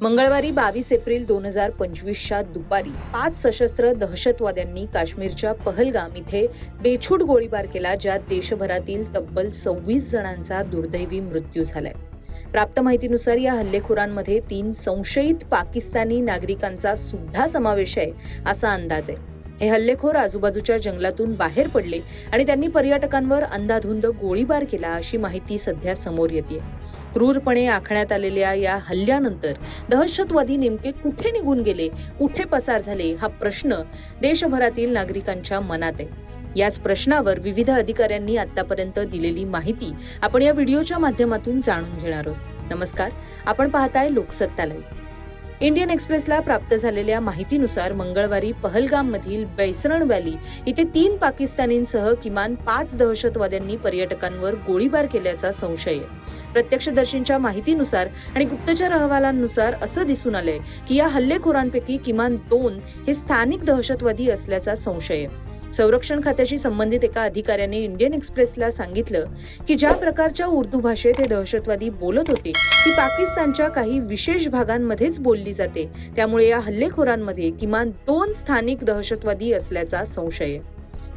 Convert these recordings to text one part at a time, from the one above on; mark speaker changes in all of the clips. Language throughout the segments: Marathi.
Speaker 1: मंगळवारी बावीस एप्रिल दोन हजार पंचवीसच्या दुपारी पाच सशस्त्र दहशतवाद्यांनी काश्मीरच्या पहलगाम इथे बेछूट गोळीबार केला ज्यात देशभरातील तब्बल सव्वीस जणांचा दुर्दैवी मृत्यू झालाय. प्राप्त माहितीनुसार या हल्लेखोरांमध्ये तीन संशयित पाकिस्तानी नागरिकांचा सुद्धा समावेश आहे असा अंदाज आहे. हे हल्लेखोर आजूबाजूच्या जंगलातून बाहेर पडले आणि त्यांनी पर्यटकांवर अंधाधुंद गोळीबार केला अशी माहिती सध्या समोर येते. क्रूरपणे आखण्यात आलेल्या या हल्ल्यानंतर दहशतवादी नेमके कुठे निघून गेले कुठे पसार झाले हा प्रश्न देशभरातील नागरिकांच्या मनात आहे. याच प्रश्नावर विविध अधिकाऱ्यांनी आतापर्यंत दिलेली माहिती आपण या व्हिडिओच्या माध्यमातून जाणून घेणार आहोत. नमस्कार आपण पाहताय लोकसत्ता लाईव्ह. इंडियन एक्सप्रेसला प्राप्त झालेल्या माहितीनुसार मंगळवारी पहलगाम मधील बैसरण व्हॅली इथे तीन पाकिस्तानींसह किमान पाच दहशतवाद्यांनी पर्यटकांवर गोळीबार केल्याचा संशय. आहे प्रत्यक्षदर्शींच्या माहितीनुसार आणि गुप्तचर अहवालांनुसार असं दिसून आलंय की या हल्लेखोरांपैकी किमान दोन हे स्थानिक दहशतवादी असल्याचा संशय. आहे संरक्षण खात्याशी संबंधित एका अधिकाऱ्याने इंडियन एक्सप्रेसला सांगितलं की ज्या प्रकारच्या उर्दू भाषेत हे दहशतवादी बोलत होते ती पाकिस्तानच्या काही विशेष भागांमध्येच बोलली जाते. त्यामुळे या हल्लेखोरांमध्ये किमान दोन स्थानिक दहशतवादी असल्याचा संशय आहे.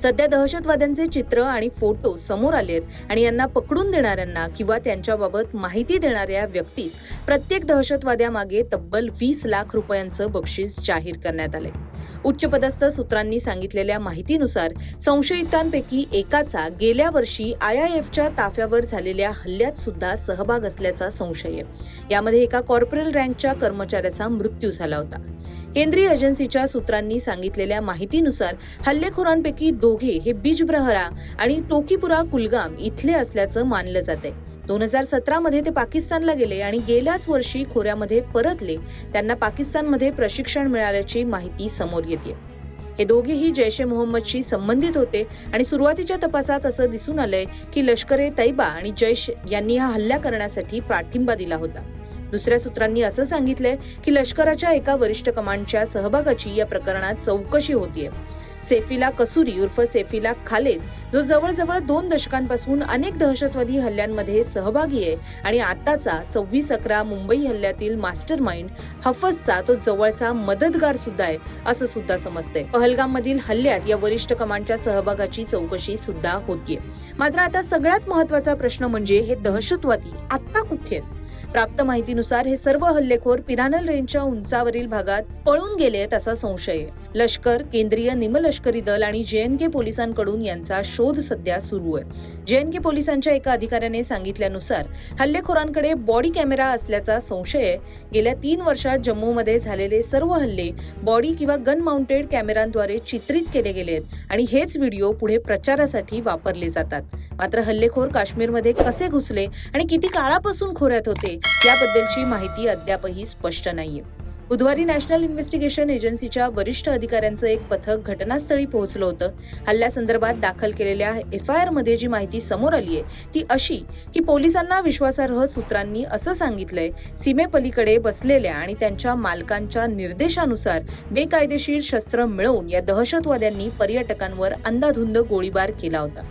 Speaker 1: सध्या दहशतवाद्यांचे चित्र आणि फोटो समोर आले आहेत आणि यांना पकडून देणाऱ्यांना किंवा त्यांच्याबाबत माहिती देणाऱ्या व्यक्तीस प्रत्येक दहशतवाद्यामागे तब्बल वीस लाख रुपयांचं बक्षीस जाहीर करण्यात आलंय. उच्चपदस्थ सूत्रांनी सांगितलेल्या माहितीनुसार संशयितांपैकी एकाचा गेल्या वर्षी आय आय एफच्या ताफ्यावर झालेल्या हल्ल्यात सुद्धा सहभाग असल्याचा संशय आहे. यामध्ये एका कॉर्पोरल रँकच्या कर्मचाऱ्याचा मृत्यू झाला होता. केंद्रीय एजन्सीच्या सूत्रांनी सांगितलेल्या माहितीनुसार हल्लेखोरांपैकी दोघे हे बिजब्रहरा आणि टोकीपुरा कुलगाम इथले असल्याचं मानलं जात आहे दोन हजार सतरामध्ये ते पाकिस्तानला गेले आणि गेल्याच वर्षी खोऱ्यामध्ये परतले. त्यांना पाकिस्तानमध्ये प्रशिक्षण मिळाल्याची माहिती समोर येते. हे दोघेही जैश ए मोहम्मदशी संबंधित होते आणि सुरुवातीच्या तपासात असं दिसून आलंय की लष्कर ए तैबा आणि जैश यांनी हा हल्ला करण्यासाठी पाठिंबा दिला होता. दुसऱ्या सूत्रांनी असं सांगितलंय की लष्कराच्या एका वरिष्ठ कमांडच्या सहभागाची या प्रकरणात चौकशी होतीये. सेफीला कसुरी उर्फ सेफीला खालेद जो जवळजवळ दोन दशकांपासून अनेक दहशतवादी हल्ल्यांमध्ये सहभागी आहे आणि आताचा सव्वीस अकरा मुंबई हल्ल्यातील मास्टर माइंड हफजचा तो जवळचा मदतगार सुद्धा आहे असं सुद्धा समजते पहलगाम मधील हल्ल्यात या वरिष्ठ कमांडच्या सहभागाची चौकशी सुद्धा होतीये. मात्र आता सगळ्यात महत्त्वाचा प्रश्न म्हणजे हे दहशतवादी आता कुठे आहेत? प्राप्त माहितीनुसार हे सर्व हल्लेखोर पिरानल रेंजच्या उंचावरील भागात पळून गेलेत असा संशय आहे. लष्कर केंद्रीय निमलष्करी दल आणि जेएनके पोलिसांकडून यांचा शोध सध्या सुरू आहे. जेएनके पोलिसांच्या एका अधिकाऱ्याने सांगितल्यानुसार हल्लेखोरांकडे बॉडी कॅमेरा असल्याचा संशय आहे गेल्या तीन वर्षात जम्मूमध्ये झालेले सर्व हल्ले बॉडी किंवा गन माउंटेड कॅमेरांद्वारे चित्रित केले गेले आहेत आणि हेच व्हिडिओ पुढे प्रचारासाठी वापरले जातात. मात्र हल्लेखोर काश्मीरमध्ये कसे घुसले आणि किती काळापासून खोऱ्यात होते याबद्दलची माहिती अद्यापही स्पष्ट नाहीये. बुधवारी नॅशनल इन्व्हेस्टिगेशन एजन्सीच्या वरिष्ठ अधिकाऱ्यांचं एक पथक घटनास्थळी पोहोचलं होतं. हल्ल्यासंदर्भात दाखल केलेल्या एफ आयमध्ये जी माहिती समोर आली आहे ती अशी की पोलिसांना विश्वासार्ह सूत्रांनी असं सांगितलंय सीमेपलीकडे बसलेल्या आणि त्यांच्या मालकांच्या निर्देशानुसार बेकायदेशीर शस्त्र मिळवून या दहशतवाद्यांनी पर्यटकांवर अंधाधुंद गोळीबार केला होता.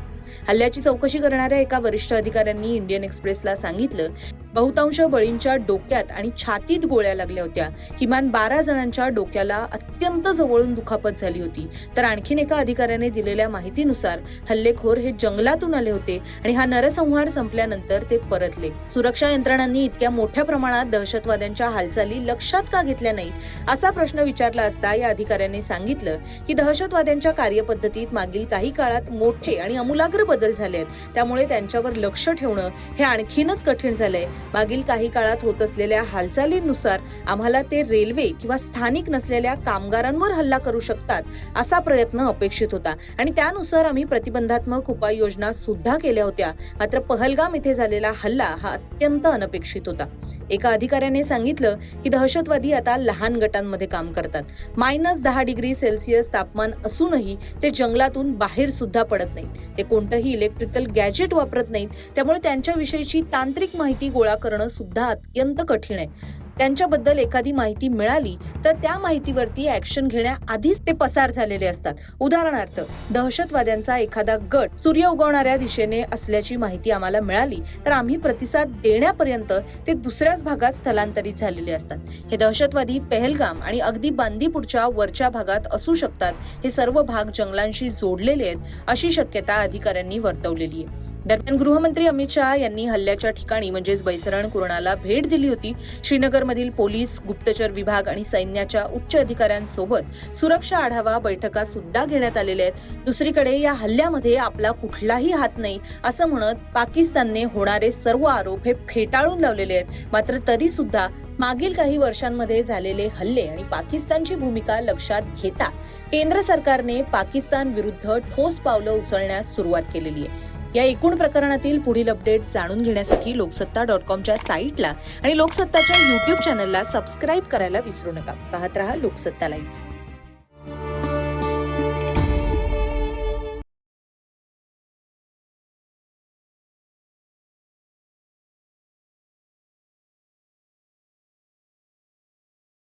Speaker 1: हल्ल्याची चौकशी करणाऱ्या एका वरिष्ठ अधिकाऱ्यांनी इंडियन एक्सप्रेसला सांगितलं बहुतांश बळींच्या डोक्यात आणि छातीत गोळ्या लागल्या होत्या. किमान बारा जणांच्या डोक्याला अत्यंत जवळून दुखापत झाली होती. तर आणखीन एका अधिकाऱ्याने दिलेल्या माहितीनुसार हल्लेखोर हे जंगलातून आले होते आणि हा नरसंहार संपल्यानंतर ते परतले. सुरक्षा यंत्रणांनी इतक्या मोठ्या प्रमाणात दहशतवाद्यांच्या हालचाली लक्षात का घेतल्या नाहीत? असा प्रश्न विचारला असता या अधिकाऱ्याने सांगितलं की दहशतवाद्यांच्या कार्यपद्धतीत मागील काही काळात मोठे आणि अमूलाग्र बदल झाले आहेत. त्यामुळे त्यांच्यावर लक्ष ठेवणं हे आणखीनच कठीण झालंय. मागील काही काळात होत असलेल्या हालचालींनुसार आम्हाला ते रेल्वे किंवा स्थानिक नसलेल्या कामगारांवर हल्ला करू शकतात असा प्रयत्न अपेक्षित होता. आणि त्यानुसार आम्ही प्रतिबंधात्मक उपाययोजना सुद्धा केल्या होत्या. मात्र पहलगाम इथे झालेला हल्ला हा अत्यंत अनपेक्षित होता. एका अधिकाऱ्याने सांगितलं की दहशतवादी आता लहान गटांमध्ये काम करतात. मायनस दहा डिग्री सेल्सिअस तापमान असूनही ते जंगलातून बाहेर सुद्धा पडत नाहीत. ते कोणतंही इलेक्ट्रिकल गॅजेट वापरत नाहीत. त्यामुळे त्यांच्याविषयीची तांत्रिक माहिती गोळा करणं सुद्धा अत्यंत कठीण आहे. त्यांच्याबद्दल एखादी माहिती मिळाली तर त्या माहितीवरती ऍक्शन घेण्याआधीच ते पसार झालेले असतात. उदाहरणार्थ दहशतवाद्यांचा एखादा गट सूर्य उगवणाऱ्या दिशेने असल्याची माहिती आम्हाला मिळाली तर आम्ही प्रतिसाद देण्यापर्यंत ते दुसऱ्याच भागात स्थलांतरित झालेले असतात. हे दहशतवादी पहलगाम आणि अगदी बांदीपूरच्या वरच्या भागात असू शकतात. हे सर्व भाग जंगलांशी जोडलेले आहेत अशी शक्यता अधिकाऱ्यांनी वर्तवलेली आहे. दरम्यान गृहमंत्री अमित शहा यांनी हल्ल्याच्या ठिकाणी म्हणजेच बैसरण कुरणाला भेट दिली होती. श्रीनगरमधील पोलीस गुप्तचर विभाग आणि सैन्याच्या उच्च अधिकाऱ्यांसोबत सुरक्षा आढावा बैठका सुद्धा घेण्यात आलेल्या आहेत. दुसरीकडे या हल्ल्यामध्ये आपला कुठलाही हात नाही असं म्हणत पाकिस्तानने होणारे सर्व आरोप हे फेटाळून लावलेले आहेत. मात्र तरी सुद्धा मागील काही वर्षांमध्ये झालेले हल्ले आणि पाकिस्तानची भूमिका लक्षात घेता केंद्र सरकारने पाकिस्तान विरुद्ध ठोस पावलं उचलण्यास सुरुवात केलेली आहे. या एकूण प्रकरणातील पुढील अपडेट जाणून घेण्यासाठी लोकसत्ता डॉट कॉमच्या साईटला आणि लोकसत्ताच्या युट्यूब चॅनलला सबस्क्राईब करायला विसरू नका. पाहत रहा लोकसत्ता लाईव्ह